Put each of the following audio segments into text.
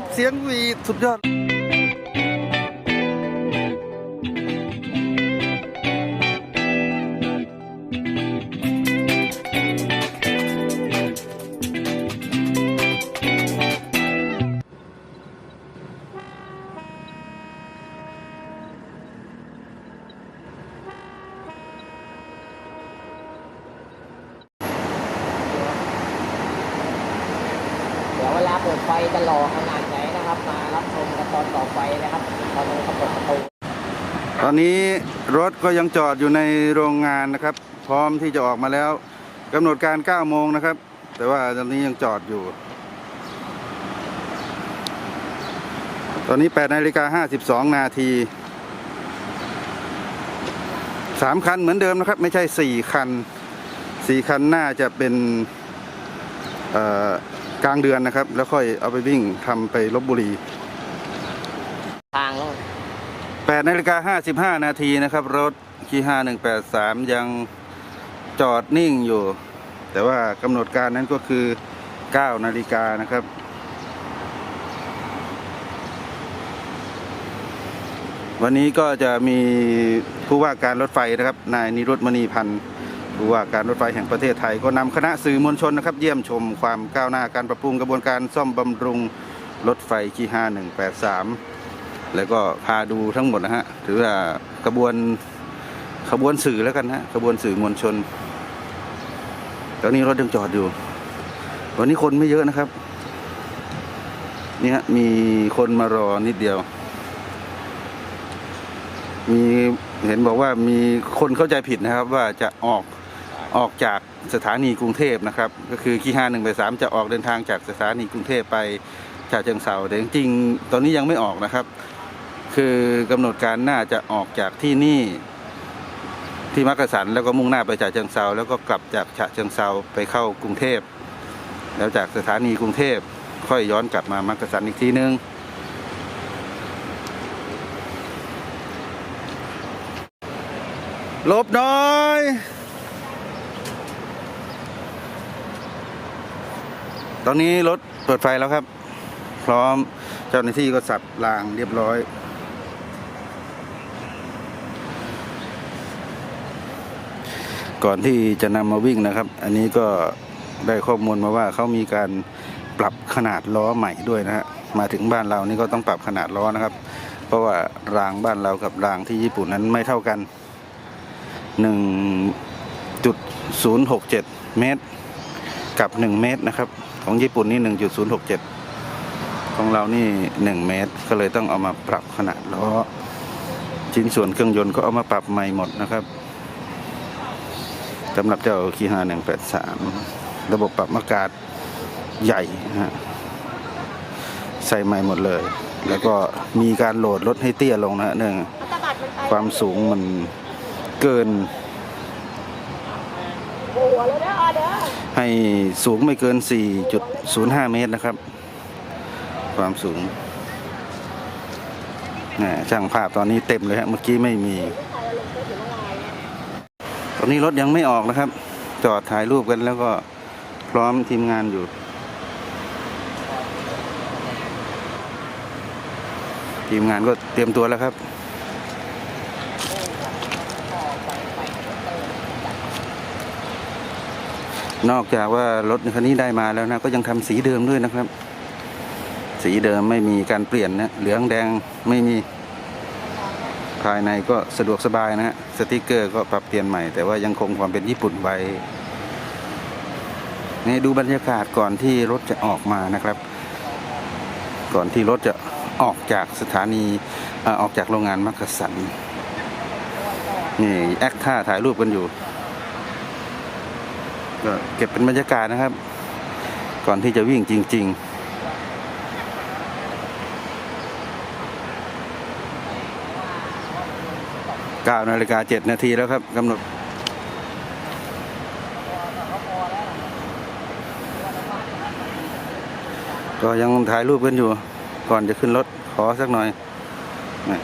ับเสียงวีสุดยอดเดี๋ยวเวลาเปิดไฟจะหล่อขนาด ตอนนี้รถก็ยังจอดอยู่ในโรงงานนะครับ พร้อมที่จะออกมาแล้วกำหนดการ 9 โมงนะครับ แต่ว่าตอนนี้ยังจอดอยู่ ตอนนี้8นาฬิกา52 นาที 3 คันเหมือนเดิมนะครับ ไม่ใช่ 4 คัน 4 คันน่าจะเป็นกลางเดือนนะครับ แล้วค่อยเอาไปวิ่งทำไปลบบุรี ทางแล้ว 8นาฬิกา55 นาทีนะครับ รถคี5183 ยังจอดนิ่งอยู่ แต่ว่ากำหนดการนั้นก็คือ 9 นาฬิกานะครับวันนี้ก็จะมีผู้ว่าการรถไฟนะครับ นายนิรุตมณีพันธ์ผู้ว่าการรถไฟแห่งประเทศไทย ก็นำคณะสื่อมวลชนนะครับ เยี่ยมชมความก้าวหน้าการปรับปรุงกระบวนการซ่อมบำรุงรถไฟคี5183 แล้วก็พาดูทั้งหมดนะฮะถือว่าขบวนขบวนสื่อแล้วกันนะฮะขบวนสื่อมวลชน ตอนนี้รถยังจอดอยู่ วันนี้คนไม่เยอะนะครับ เนี่ฮะมีคนมารอนิดเดียว มีเห็นบอกว่ามีคนเข้าใจผิดนะครับ ว่าจะออกออกจากสถานีกรุงเทพนะครับ ก็คือคีห้าหนึ่งไปสามจะออกเดินทางจากสถานีกรุงเทพไปฉะเชิงเซาแต่จริงๆตอนนี้ยังไม่ออกนะครับ คือกำหนดการน่าจะออกจากที่นี่ที่มักกะสันแล้วก็มุ่งหน้าไปฉะเชิงเซาแล้วก็กลับจากฉะเชิงเซาไปเข้ากรุงเทพ แล้วจากสถานีกรุงเทพค่อยย้อนกลับมามักกะสันอีกทีนึงลบหน่อยตอนนี้รถเปิดไฟแล้วครับ พร้อมเจ้าหน้าที่ก็สับรางเรียบร้อย ก่อนที่จะนำมาวิ่งนะครับ อันนี้ก็ได้ข้อมูลมาว่าเขามีการปรับขนาดล้อใหม่ด้วยนะฮะมาถึงบ้านเรานี่ก็ต้องปรับขนาดล้อนะครับ เพราะว่ารางบ้านเรากับรางที่ญี่ปุ่นนั้นไม่เท่ากัน 1.067 เมตร กับ 1 เมตรนะครับ ของญี่ปุ่นนี่ 1.067 ของเรานี่ 1 เมตร ก็เลยต้องเอามาปรับขนาดล้อชิ้นส่วนเครื่องยนต์ก็เอามาปรับใหม่หมดนะครับ สำหรับเจ้าคีฮา183ระบบปรับอากาศใหญ่ฮะใส่ใหม่หมดเลย แล้วก็มีการโหลดรถให้เตี้ยลงนะฮะเนื่องความสูงมันเกิน ให้สูงไม่เกิน 4.05 เมตรนะครับ ความสูงนะช่างภาพตอนนี้เต็มเลยฮะเมื่อกี้ไม่มี ตอนนี้รถยังไม่ออกนะครับ จอดถ่ายรูปกันแล้วก็พร้อมทีมงานอยู่ ทีมงานก็เตรียมตัวแล้วครับนอกจากว่ารถคันนี้ได้มาแล้วนะ ก็ยังทำสีเดิมด้วยนะครับ สีเดิมไม่มีการเปลี่ยนนะเหลืองแดงไม่มี ภายในก็สะดวกสบายนะฮะสติกเกอร์ก็ปรับเปลี่ยนใหม่แต่ว่ายังคงความเป็นญี่ปุ่นไว้นี่ดูบรรยากาศก่อนที่รถจะออกมานะครับ ก่อนที่รถจะออกจากสถานีออออกจากโรงงานมักกะสันนี่แอคท่าถ่ายรูปกันอยู่ก็เก็บเป็นบรรยากาศนะครับ ก่อนที่จะวิ่งจริง ๆ 9นาฬิกา7นาทีแล้วครับกำหนดก็ยังถ่ายรูปกันอยู่ ก่อนจะขึ้นรถขอสักหน่อยนี่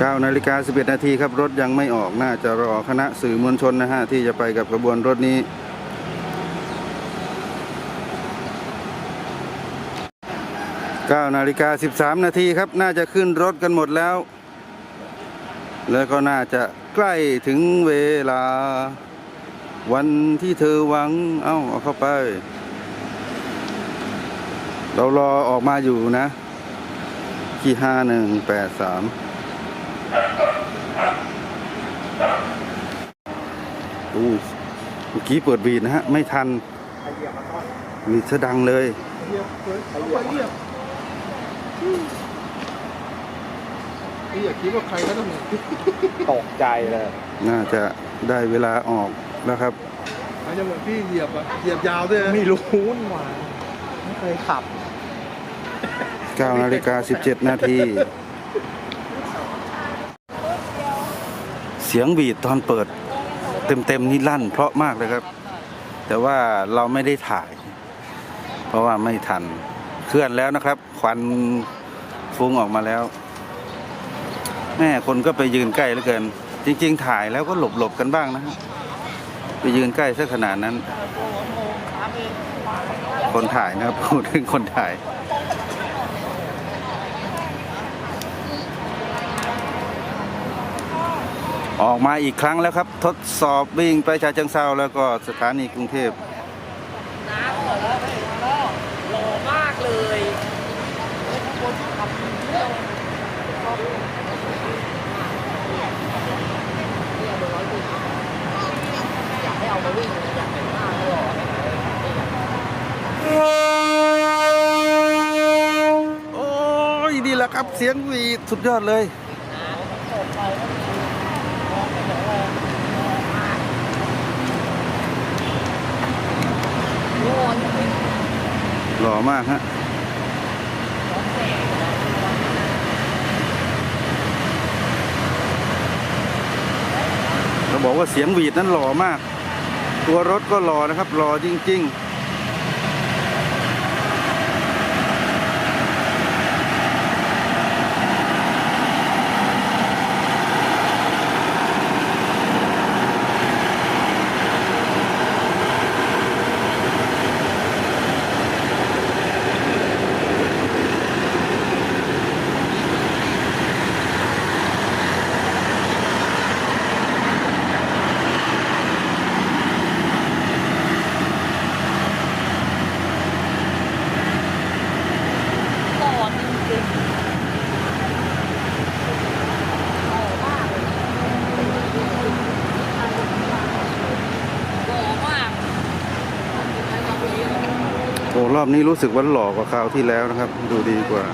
9นาฬิกา11นาทีครับ รถยังไม่ออกน่าจะรอคณะสื่อมวลชนนะฮะ ที่จะไปกับกระบวนรถนี้ 9นาฬิกา13 นาทีครับ น่าจะขึ้นรถกันหมดแล้ว แล้วก็น่าจะใกล้ถึงเวลา วันที่เธอหวัง เอ้าเอาเข้าไป เรารอออกมาอยู่นะ ที่ห้าหนึ่งแปดสามอู้เมื่อกี้เปิดบีดนะฮะ ไม่ทันบีดซะดังเลยเยียบเลยเอาไปเหยียบนี่อย่าคิดว่าใครก็ต้องตกใจเลย น่าจะได้เวลาออกแล้วครับอาจจะเหมือนพี่เหยียบอะเหยียบยาวด้วยนะไม่รู้นี่หว่าไม่เคยขับ 9นาฬิกา17 นาที เสียงบีดตอนเปิด เต็มๆนี่ลั่น เพราะมากเลยครับ แต่ว่าเราไม่ได้ถ่าย เพราะว่าไม่ทัน เคลื่อนแล้วนะครับ ควันฟุ้งออกมาแล้วแม่คนก็ไปยืนใกล้เหลือเกิน จริง ๆ ถ่ายแล้วก็หลบๆกันบ้างนะฮะไปยืนใกล้ซะขนาดนั้น คนถ่ายนะครับพูดถึงคนถ่ายออกมาอีกครั้งแล้วครับ ทดสอบวิ่งไปชาเชิงเซาแล้วก็สถานีกรุงเทพ น้ำหล่อหล่อมากเลย อยากให้เอามาวิ่งอยากเป็นหน้าหล่อโอ้ยนี่แหละครับเสียงวีสุดยอดเลยหล่อมากฮะเขาบอกว่าเสียงวีดนั้นหล่อมาก ตัวรถก็รอนะครับรอจริง ๆ หล่อจริงๆหล่อมากเลยหล่อมาก โอ้ รอบนี้รู้สึกว่าหล่อกว่าคราวที่แล้วนะครับ ดูดีกว่า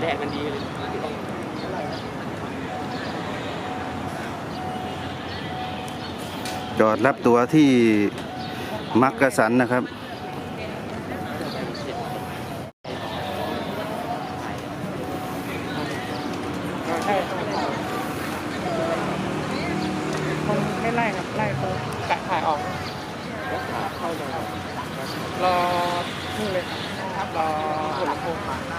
แดดมันดีเลยจอดรับตัวที่ มักกะสันนะครับไม่ไล่ครับไล่เขากะถ่ายออกเข้าเลยรอนี่เลยครับรอหัวลำโพงมาต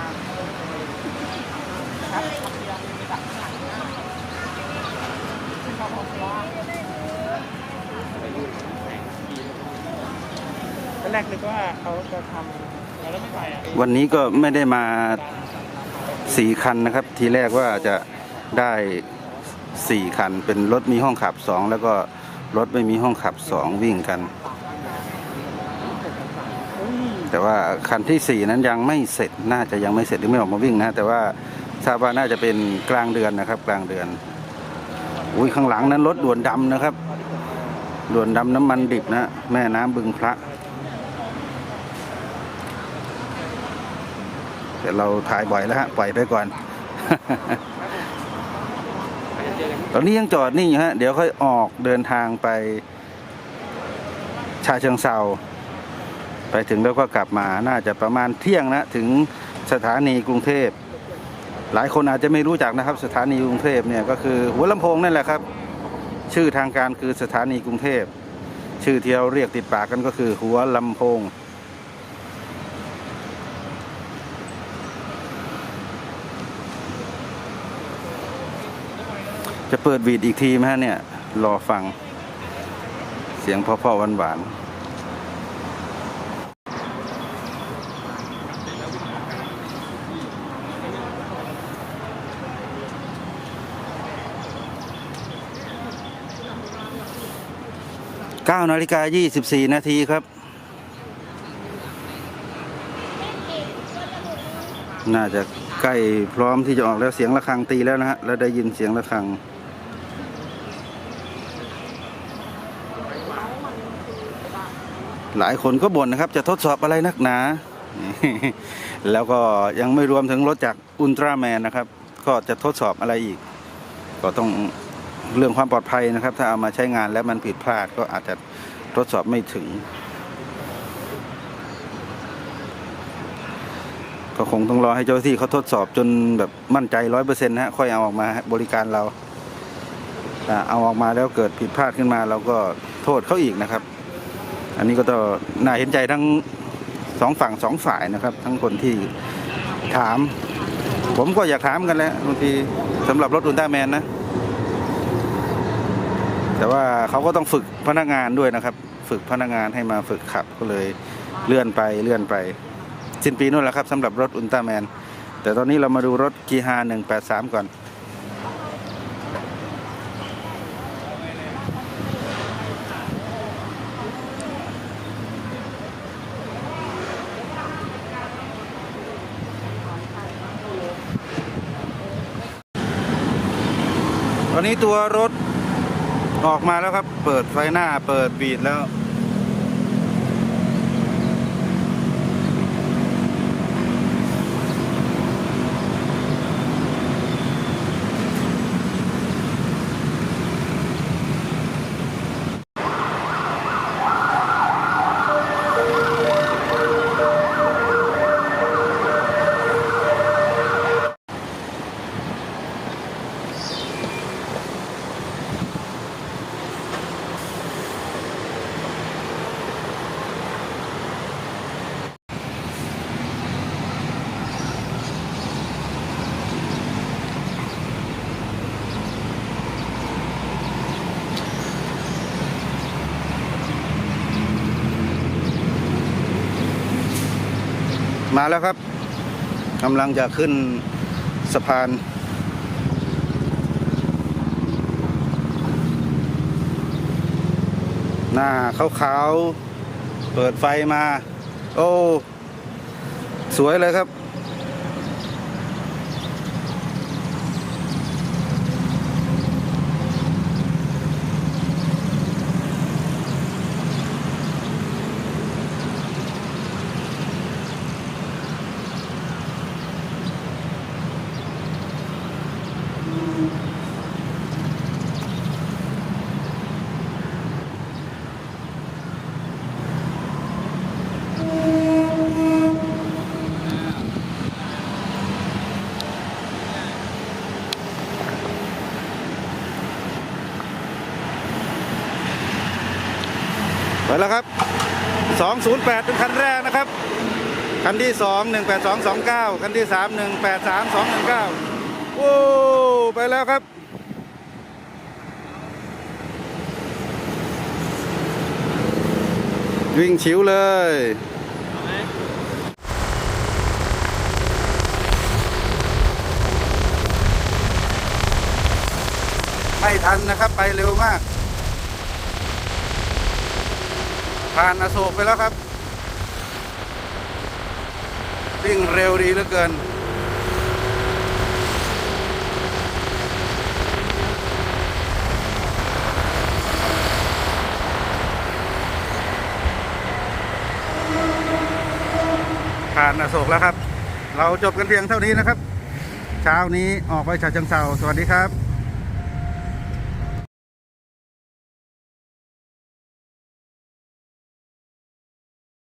อน แรกนึกว่าเขาจะทำแล้วไม่ไปอะวันนี้ก็ไม่ได้มาสี่คันนะครับ ทีแรกว่าจะได้สี่คัน เป็นรถมีห้องขับสองแล้วก็รถไม่มีห้องขับสองวิ่งกัน แต่ว่าคันที่สี่นั้นยังไม่เสร็จน่าจะยังไม่เสร็จหรือไม่ออกมาวิ่งนะ แต่ว่าทราบว่าน่าจะเป็นกลางเดือนนะครับ กลางเดือนอุ้ยข้างหลังนั้นรถด่วนดำนะครับด่วนดำน้ำมันดิบนะ แม่น้ำบึงพระ แต่เราถ่ายบ่อยแล้วฮะปล่อยไปก่อน ตอนนี้ยังจอดนี่อยู่ฮะ เดี๋ยวค่อยออกเดินทางไป ชาเชิงเซาไปถึงแล้วก็กลับมาน่าจะประมาณเที่ยงนะถึงสถานีกรุงเทพ หลายคนอาจจะไม่รู้จักนะครับ สถานีกรุงเทพเนี่ยก็คือหัวลำโพงนั่นแหละครับ ชื่อทางการคือสถานีกรุงเทพ ชื่อที่เราเรียกติดปากกันก็คือหัวลำโพง จะเปิดวีดอีกทีไหมฮะเนี่ย รอฟัง เสียงพ่อๆหวานๆเก้านาฬิกายี่สิบสี่นาทีครับ น่าจะใกล้พร้อมที่จะออกแล้วเสียงะระฆังตีแล้วนะฮะ แล้วได้ยินเสียงะระฆัง หลายคนก็บ่นนะครับ จะทดสอบอะไรนักหนา แล้วก็ยังไม่รวมถึงรถจากอุลตร้าแมนนะครับ ก็จะทดสอบอะไรอีก ก็ต้องเรื่องความปลอดภัยนะครับ ถ้าเอามาใช้งานแล้วมันผิดพลาดก็อาจจะทดสอบไม่ถึง ก็คงต้องรอให้เจ้าหน้าที่เขาทดสอบจนแบบมั่นใจร้อยเปอร์เซ็นต์นะฮะค่อยเอาออกมาบริการเราอ่าเอาออกมาแล้วเกิดผิดพลาดขึ้นมาเราก็โทษเขาอีกนะครับ อันนี้ก็ต้องน่าเห็นใจทั้งสองฝั่งสองฝ่ายนะครับ ทั้งคนที่ถาม ผมก็อยากถามกันแหล้วบางทีสำหรับรถอุลตร้าแมนนะ แต่ว่าเขาก็ต้องฝึกพนักงานด้วยนะครับ ฝึกพนักงานให้มาฝึกขับก็เลยเลื่อนไปเลื่อนไป สิ้นปีนู่นแหละครับสำหรับรถอุลตร้าแมนแต่ตอนนี้เรามาดูรถกีฮา183 ก่อน นี้ตัวรถออกมาแล้วครับ เปิดไฟหน้า เปิดบีดแล้ว มาแล้วครับกำลังจะขึ้นสะพาน หน้าขาวๆเปิดไฟมา โอ้ สวยเลยครับ แล้วครับ 208 เป็นคันแรกนะครับ คันที่ 2 18229 คันที่ 3 183219 โอ้ ไปแล้วครับ วิ่งชิวเลยไม่ทันนะครับ ไปเร็วมาก ผ่านอโศกไปแล้วครับ วิ่งเร็วดีเหลือเกิน ผ่านอโศกแล้วครับ เราจบกันเพียงเท่านี้นะครับ เช้านี้ออกไปฉะเชิงเซาสวัสดีครับ